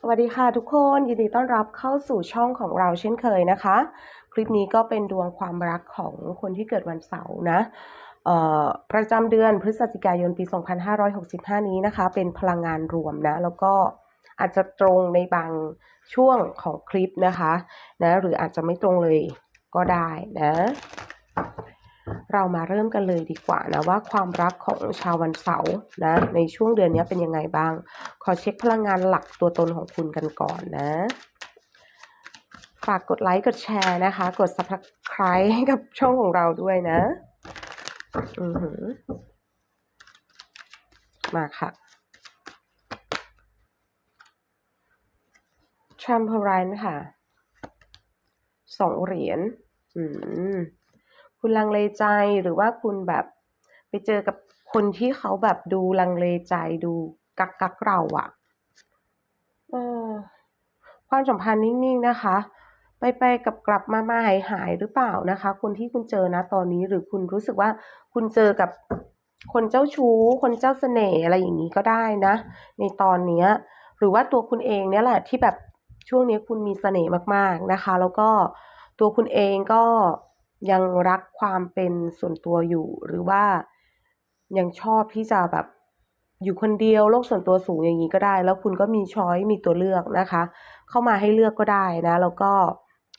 สวัสดีค่ะทุกคนยินดีต้อนรับเข้าสู่ช่องของเราเช่นเคยนะคะ คลิปนี้ก็เป็นดวงความรักของคนที่เกิดวันเสาร์นะประจำเดือนพฤศจิกายนปี 2565 นี้นะคะ เป็นพลังงานรวมนะ แล้วก็อาจจะตรงในบางช่วงของคลิปนะคะนะหรืออาจจะไม่ตรงเลยก็ได้นะ เรามาเริ่มกันเลยดีกว่านะว่าความรักของชาววันเสาร์นะในช่วงเดือนนี้เป็นยังไงบ้าง ขอเช็คพลังงานหลักตัวตนของคุณกันก่อนนะ ฝากกดไลค์กดแชร์นะคะ กด subscribe ให้กับช่องของเราด้วยนะอือหือมาค่ะ t r a m p o l i n e ค่ะสองเหรียญ อืม คุณลังเลใจหรือว่าคุณแบบไปเจอกับคนที่เขาแบบดูลังเลใจดูกักกักเราอะเออความสัมพันธ์นิ่งๆนะคะ ไปไปกับกลับมามาหายหายหรือเปล่านะคะ คนที่คุณเจอนะตอนนี้หรือคุณรู้สึกว่าคุณเจอกับคนเจ้าชู้ คนเจ้าเสน่ห์อะไรอย่างนี้ก็ได้นะ ในตอนเนี้ย หรือว่าตัวคุณเองเนี่ยแหละที่แบบช่วงนี้คุณมีเสน่ห์มากๆนะคะ แล้วก็ตัวคุณเองก็ ยังรักความเป็นส่วนตัวอยู่ หรือว่ายังชอบที่จะแบบอยู่คนเดียวโลกส่วนตัวสูงอย่างนี้ก็ได้ แล้วคุณก็มีช้อยมีตัวเลือกนะคะ เข้ามาให้เลือกก็ได้นะ แล้วก็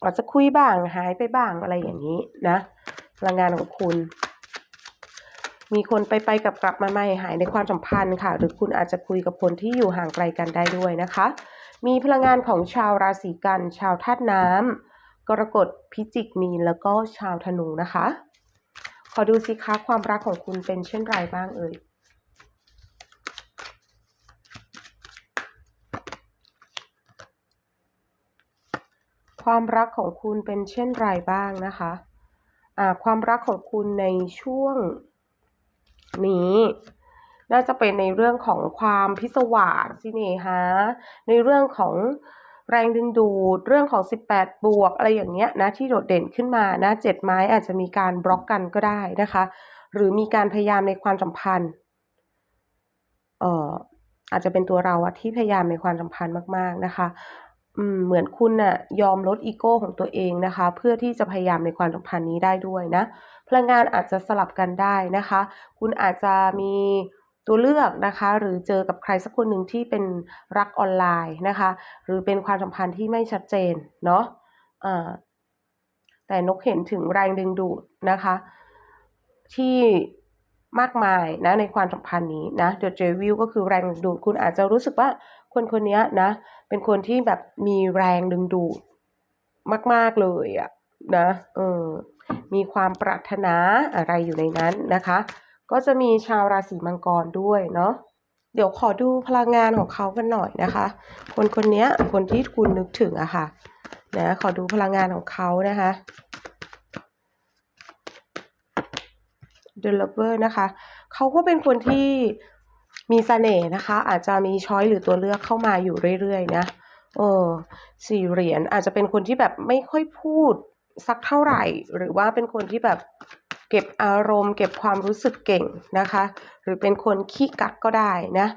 อาจจะคุยบ้างหายไปบ้างอะไรอย่างนี้นะพลังงานของคุณ มีคนไปไปกับกลับมาไม่หายในความสัมพันธ์ค่ะ หรือคุณอาจจะคุยกับคนที่อยู่ห่างไกลกันได้ด้วยนะคะ มีพลังงานของชาวราศีกัน ชาวธาตุน้ำ กรกฎพิจิกมีนแล้วก็ชาวธนูนะคะ ขอดูสิคะความรักของคุณเป็นเช่นไรบ้างเอ่ยความรักของคุณเป็นเช่นไรบ้างนะคะอ่าความรักของคุณในช่วงนี้ น่าจะเป็นในเรื่องของความพิศวาสสิเนหาในเรื่องของ แรงดึงดูดเรื่องของ 18 บวก อะไรอย่างเงี้ยนะที่โดดเด่นขึ้นมานะเจ็ดไม้อาจจะมีการบล็อกกันก็ได้นะคะ หรือมีการพยายามในความสัมพันธ์เอ่ออาจจะเป็นตัวเราอะที่พยายามในความสัมพันธ์มาก ๆนะคะอืมเหมือนคุณน่ะยอมลดอีโก้ของตัวเองนะคะ เพื่อที่จะพยายามในความสัมพันธ์นี้ได้ด้วยนะพลังงานอาจจะสลับกันได้นะคะ คุณอาจจะมี ตัวเลือกนะคะ หรือเจอกับใครสักคนหนึ่งที่เป็นรักออนไลน์นะคะ หรือเป็นความสัมพันธ์ที่ไม่ชัดเจนเนาะอ่าแต่นกเห็นถึงแรงดึงดูดนะคะ ที่มากมายนะในความสัมพันธ์นี้นะ The Devil ก็คือแรงดึงดูดคุณอาจจะรู้สึกว่าคนคนนี้นะ เป็นคนที่แบบมีแรงดึงดูดมาก ๆ เลยอะนะเออมีความปรารถนาอะไรอยู่ในนั้นนะคะ ก็จะมีชาวราศีมังกรด้วยเนาะเดี๋ยวขอดูพลังงานของเขากันหน่อยนะคะ คนคนนี้คนที่คุณนึกถึงอะค่ะนะขอดูพลังงานของเขานะคะ The Lover นะคะ เขาก็เป็นคนที่มีเสน่ห์นะคะ อาจจะมีช้อยหรือตัวเลือกเข้ามาอยู่เรื่อยๆนะเออสี่เหรียญอาจจะเป็นคนที่แบบไม่ค่อยพูดสักเท่าไหร่ หรือว่าเป็นคนที่แบบ เก็บอารมณ์ เก็บความรู้สึกเก่งนะคะ หรือเป็นคนขี้กักก็ได้นะ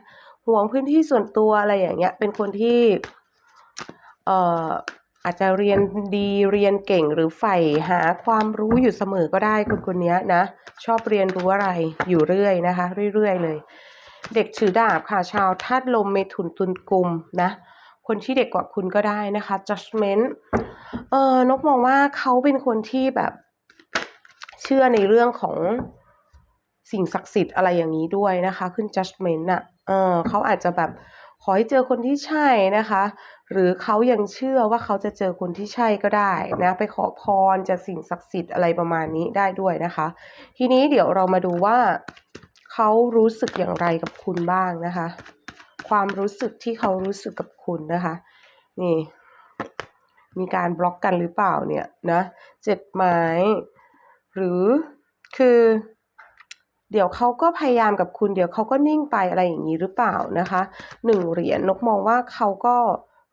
ห่วงพื้นที่ส่วนตัวอะไรอย่างเงี้ยเป็นคนที่เอ่ออาจจะเรียนดีเรียนเก่งหรือใฝ่หาความรู้อยู่เสมอก็ได้คนคนนี้นะ ชอบเรียนรู้อะไรอยู่เรื่อยนะคะ เรื่อยๆเลย เด็กถือดาบค่ะชาวธาตุลมเมถุนตุลกุมนะคนที่เด็กกว่าคุณก็ได้นะคะ judgment เออนกมองว่าเขาเป็นคนที่แบบ ชื่อในเรื่องของสิ่งศักดิ์สิทธิ์อะไรอย่างนี้ด้วยนะคะ ขึ้น judgment อะเออเขาอาจจะแบบขอให้เจอคนที่ใช่นะคะ หรือเขายังเชื่อว่าเขาจะเจอคนที่ใช่ก็ได้นะ ไปขอพรจากสิ่งศักดิ์สิทธิ์อะไรประมาณนี้ได้ด้วยนะคะ ทีนี้เดี๋ยวเรามาดูว่าเขารู้สึกอย่างไรกับคุณบ้างนะคะ ความรู้สึกที่เขารู้สึกกับคุณนะคะ นี่ มีการบล็อกกันหรือเปล่าเนี่ยนะเจ็ดไม้ หรือคือ เดี๋ยวเขาก็พยายามกับคุณ เดี๋ยวเขาก็นิ่งไปอะไรอย่างนี้หรือเปล่านะคะหนึ่งเหรียญนกมองว่าเขาก็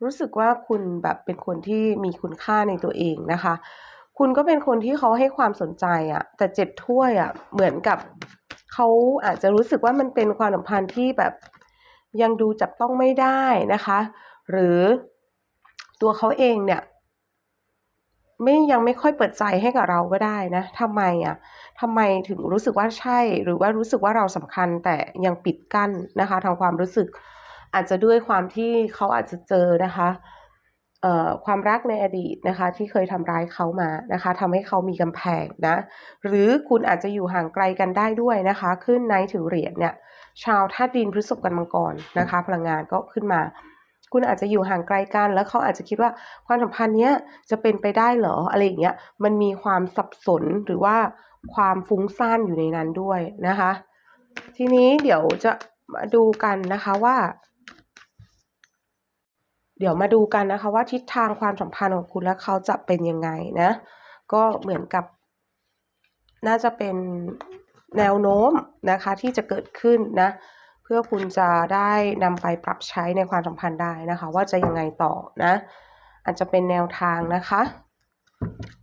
รู้สึกว่าคุณแบบเป็นคนที่มีคุณค่าในตัวเองนะคะ คุณก็เป็นคนที่เขาให้ความสนใจอะแต่เจ็ดถ้วยอะเหมือนกับเขาอาจจะรู้สึกว่ามันเป็นความสัมพันธ์ที่แบบยังดูจับต้องไม่ได้นะคะ หรือตัวเขาเองเนี่ย ไม่ยังไม่ค่อยเปิดใจให้กับเราก็ได้นะทำไมอะทำไมถึงรู้สึกว่าใช่ หรือว่ารู้สึกว่าเราสำคัญแต่ยังปิดกั้นนะคะทางความรู้สึก อาจจะด้วยความที่เขาอาจจะเจอนะคะเอ่อความรักในอดีตนะคะที่เคยทำร้ายเขามานะคะทำให้เขามีกำแพงนะหรือคุณอาจจะอยู่ห่างไกลกันได้ด้วยนะคะ ขึ้นในถือเหรียญเนี่ยชาวธาตุดินพฤษภกันมังกรนะคะ พลังงานก็ขึ้นมา คุณอาจจะอยู่ห่างไกลกันแล้วเขาอาจจะคิดว่าความสัมพันธ์เนี้ยจะเป็นไปได้เหรออะไรอย่างเงี้ยมันมีความสับสนหรือว่าความฟุ้งซ่านอยู่ในนั้นด้วยนะคะ ทีนี้เดี๋ยวจะมาดูกันนะคะว่า เดี๋ยวมาดูกันนะคะว่าทิศทางความสัมพันธ์ของคุณและเขาจะเป็นยังไงนะ ก็เหมือนกับ น่าจะเป็นแนวโน้มนะคะที่จะเกิดขึ้นนะ พื่อคุณจะได้นำไปปรับใช้ในความสัมพันธ์ได้นะคะ ว่าจะยังไงต่อนะอาจจะเป็นแนวทางนะคะ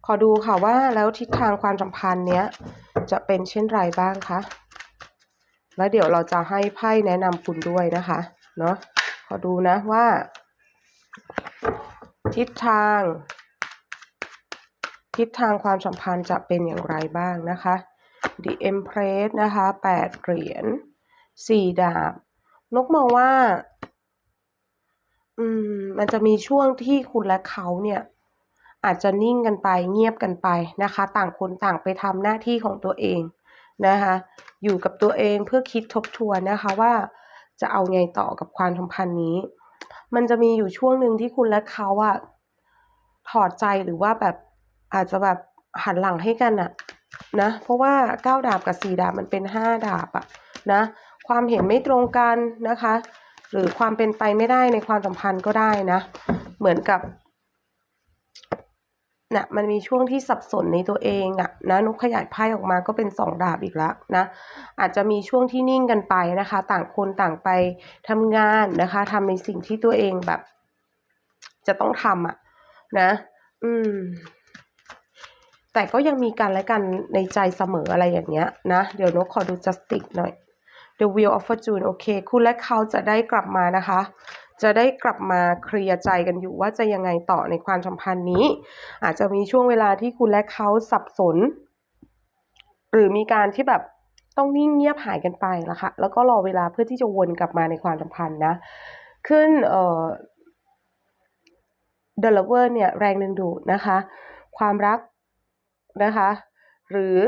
ขอดูค่ะว่าแล้วทิศทางความสัมพันธ์เนี้ยจะเป็นเช่นไรบ้างคะแล้วเดี๋ยวเราจะให้ไพ่แนะนำคุณด้วยนะคะเนาะขอดูนะว่า ทิศทาง ทิศทางความสัมพันธ์จะเป็นอย่างไรบ้างนะคะ The Empress นะคะแปดเหรียญ สี่ดาบ นกมองว่า อืม มันจะมีช่วงที่คุณและเขาเนี่ย อาจจะนิ่งกันไปเงียบกันไปนะคะ ต่างคนต่างไปทำหน้าที่ของตัวเองนะคะ อยู่กับตัวเองเพื่อคิดทบทวนนะคะว่าจะเอาไงต่อกับความสัมพันธ์นี้ มันจะมีอยู่ช่วงหนึ่งที่คุณและเขาอะถอดใจหรือว่าแบบอาจจะแบบหันหลังให้กันอะนะ เพราะว่าเก้าดาบกับสี่ดาบมันเป็นห้าดาบอะนะ ความเห็นไม่ตรงกันนะคะ หรือความเป็นไปไม่ได้ในความสัมพันธ์ก็ได้นะ เหมือนกับนะ่ะมันมีช่วงที่สับสนในตัวเองอะนะนุกขยายไพ่ออกมาก็เป็นสองดาบอีกแล้วนะอาจจะมีช่วงที่นิ่งกันไปนะคะ ต่างคนต่างไปทำงานนะคะทำในสิ่งที่ตัวเองแบบ จะต้องทำอะนะ อืม แต่ก็ยังมีกันและกันในใจเสมออะไรอย่างเงี้ยนะ เดี๋ยวนกขอดู justice หน่อย The Wheel of Fortune โอเค คุณและเขาจะได้กลับมานะคะ จะได้กลับมาเคลียร์ใจกันอยู่ว่าจะยังไงต่อในความสัมพันธ์นี้ อาจจะมีช่วงเวลาที่คุณและเขาสับสน หรือมีการที่แบบต้องนิ่งเงียบหายกันไปละค่ะแล้วก็รอเวลาเพื่อที่จะวนกลับมาในความสัมพันธ์นะ ขึ้นเอ่อ The Lover เนี่ยแรงดึงดูดนะคะ ความรักนะคะ หรือ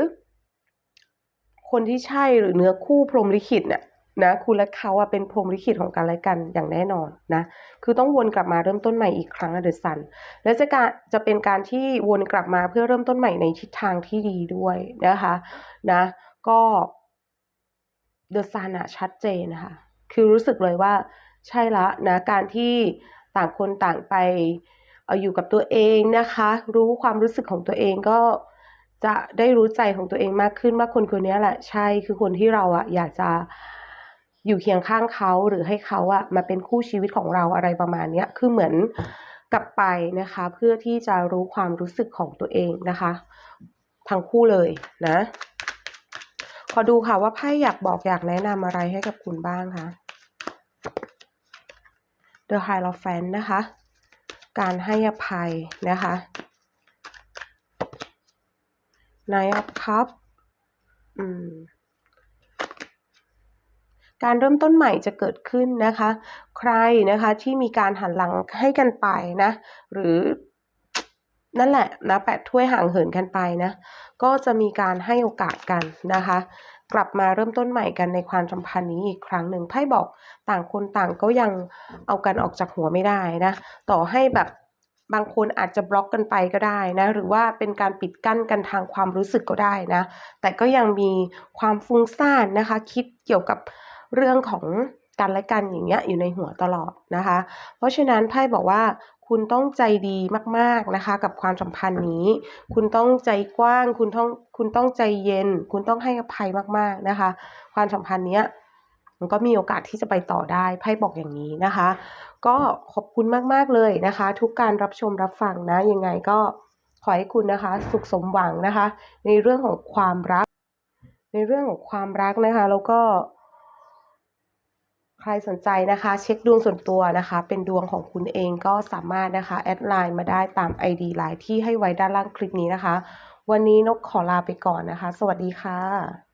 คนที่ใช่หรือเนื้อคู่พรหมลิขิตเนี่ยนะคุณและเขาอะเป็นพรหมลิขิตของกันและกันอย่างแน่นอนนะคือต้องวนกลับมาเริ่มต้นใหม่อีกครั้งเดอะซันและจะการจะเป็นการที่วนกลับมาเพื่อเริ่มต้นใหม่ในทิศทางที่ดีด้วยนะคะนะก็เดอะซันอะชัดเจนนะคะคือรู้สึกเลยว่าใช่ละนะการที่ต่างคนต่างไปออยู่กับตัวเองนะคะ รู้ความรู้สึกของตัวเองก็ จะได้รู้ใจของตัวเองมากขึ้นว่าคนคนนี้แหละใช่คือคนที่เราอะอยากจะอยู่เคียงข้างเขาหรือให้เขาอะมาเป็นคู่ชีวิตของเราอะไรประมาณเนี้ยคือเหมือนกลับไปนะคะ เพื่อที่จะรู้ความรู้สึกของตัวเองนะคะ ทั้งคู่เลยนะ ขอดูค่ะว่าไพ่อยากบอกอยากแนะนำอะไรให้กับคุณบ้างคะ The Hierophant นะคะ การให้อภัยนะคะ Nine of Cups อืมการเริ่มต้นใหม่จะเกิดขึ้นนะคะ ใครนะคะที่มีการหันหลังให้กันไปนะ หรือนั่นแหละนะแปดถ้วยห่างเหินกันไปนะ ก็จะมีการให้โอกาสกันนะคะ กลับมาเริ่มต้นใหม่กันในความสัมพันธ์นี้อีกครั้งหนึ่งไพ่บอกต่างคนต่างก็ยังเอากันออกจากหัวไม่ได้นะ ต่อให้แบบ บางคนอาจจะบล็อกกันไปก็ได้นะหรือว่าเป็นการปิดกั้นกันทางความรู้สึกก็ได้นะ แต่ก็ยังมีความฟุ้งซ่านนะคะ คิดเกี่ยวกับเรื่องของกันและกันอย่างเงี้ยอยู่ในหัวตลอดนะคะ เพราะฉะนั้นไพ่บอกว่าคุณต้องใจดีมากๆนะคะ กับความสัมพันธ์นี้ คุณต้องใจกว้าง คุณต้องคุณต้องใจเย็น คุณต้องให้อภัยมากๆนะคะ ความสัมพันธ์เนี้ย มันก็มีโอกาสที่จะไปต่อได้ไพ่บอกอย่างนี้นะคะ ก็ขอบคุณมากๆเลยนะคะ ทุกการรับชมรับฟังนะยังไงก็ขอให้คุณนะคะ สุขสมหวังนะคะ ในเรื่องของความรัก ในเรื่องของความรักนะคะ แล้วก็ ใครสนใจนะคะ เช็คดวงส่วนตัวนะคะ เป็นดวงของคุณเองก็สามารถนะคะแอดไลน์มาได้ตาม ID ไลน์ที่ให้ไว้ด้านล่างคลิปนี้นะคะ วันนี้นกขอลาไปก่อนนะคะ สวัสดีค่ะ